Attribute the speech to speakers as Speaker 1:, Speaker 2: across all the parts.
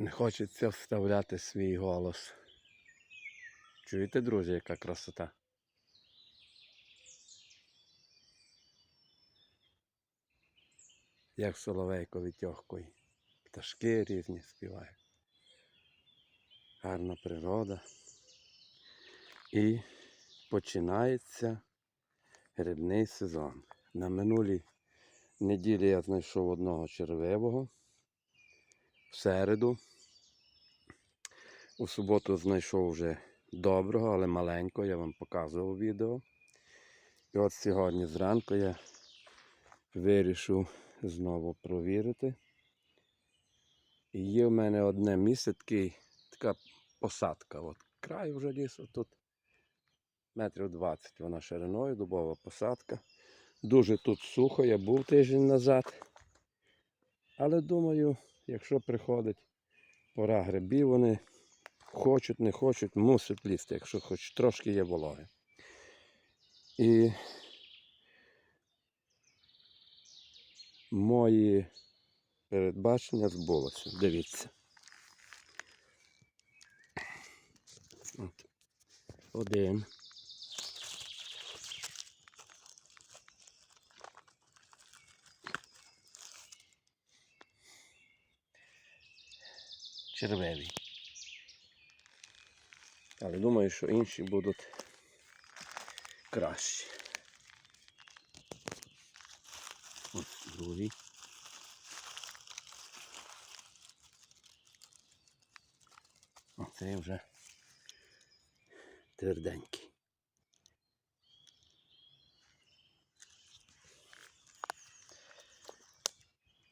Speaker 1: Не хочеться вставляти свій голос. Чуєте, друзі, яка красота? Як соловейко відтьохкує. Пташки різні співають. Гарна природа. І починається грибний сезон. На минулій неділі я знайшов одного червивого. В середу. У суботу знайшов вже доброго, але маленького, я вам показував відео. І от сьогодні зранку я вирішив знову провірити. І є в мене одне місце, такий, така посадка. От край вже лісу тут метрів 20 вона шириною, дубова посадка. Дуже тут сухо, я був тиждень назад. Але думаю, якщо приходить пора грибів, вони хочуть, не хочуть, мусять лізти, якщо хоч трошки є вологи. І мої передбачення збулося. Дивіться. От. Один. Червивий. Але думаю, що інші будуть кращі. От другий. Оцей вже тверденький.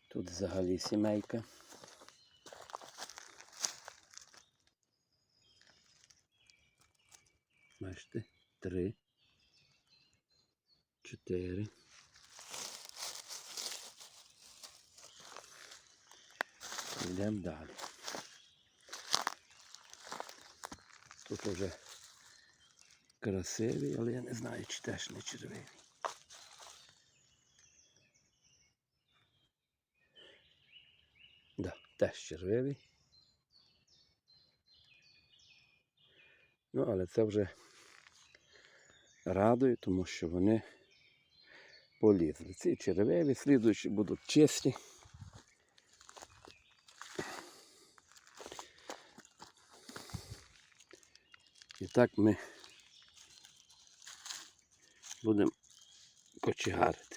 Speaker 1: Тут взагалі сімейка. Бачите, три, чотири. Йдемо далі. Тут вже красивий, але я не знаю, чи теж не червивий. Да, теж червивий. Ну, але це вже радує, тому що вони полізли. Ці червиві, слідуючі будуть чисті. І так ми будемо кочегарити.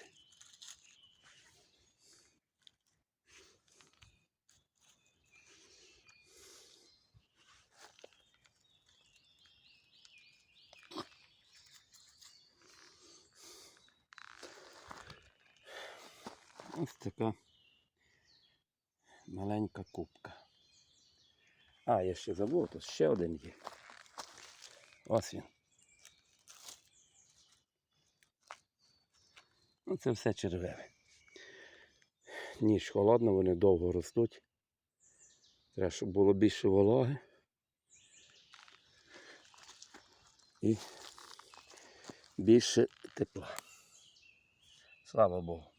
Speaker 1: Ось така маленька кубка. А, я ще забув, тут ще один є. Ось він. Ну, це все червиве. Ніч холодна, вони довго ростуть. Треба, щоб було більше вологи. І більше тепла. Слава Богу.